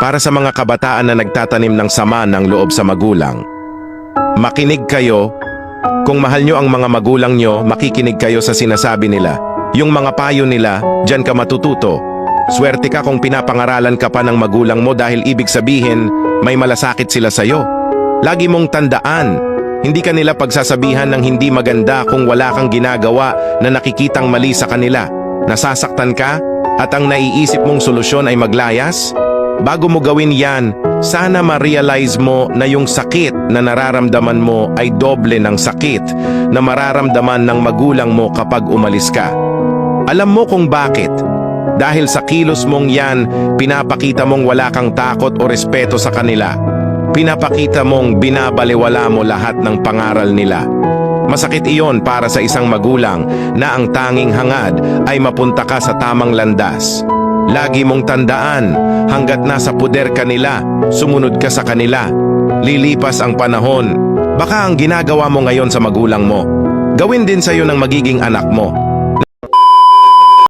para sa mga kabataan na nagtatanim ng sama ng loob sa magulang. Makinig kayo. Kung mahal nyo ang mga magulang nyo, makikinig kayo sa sinasabi nila. Yung mga payo nila, dyan ka matututo. Swerte ka kung pinapangaralan ka pa ng magulang mo dahil ibig sabihin, may malasakit sila sa'yo. Lagi mong tandaan, hindi ka nila pagsasabihan ng hindi maganda kung wala kang ginagawa na nakikitang mali sa kanila. Nasasaktan ka at ang naiisip mong solusyon ay maglayas? Bago mo gawin yan, sana ma-realize mo na yung sakit na nararamdaman mo ay doble ng sakit na mararamdaman ng magulang mo kapag umalis ka. Alam mo kung bakit? Dahil sa kilos mong yan, pinapakita mong wala kang takot o respeto sa kanila. Pinapakita mong binabaliwala mo lahat ng pangaral nila. Masakit iyon para sa isang magulang na ang tanging hangad ay mapunta ka sa tamang landas. Lagi mong tandaan, hanggat nasa puder ka nila, sumunod ka sa kanila. Lilipas ang panahon, baka ang ginagawa mo ngayon sa magulang mo, gawin din sa iyo ng magiging anak mo.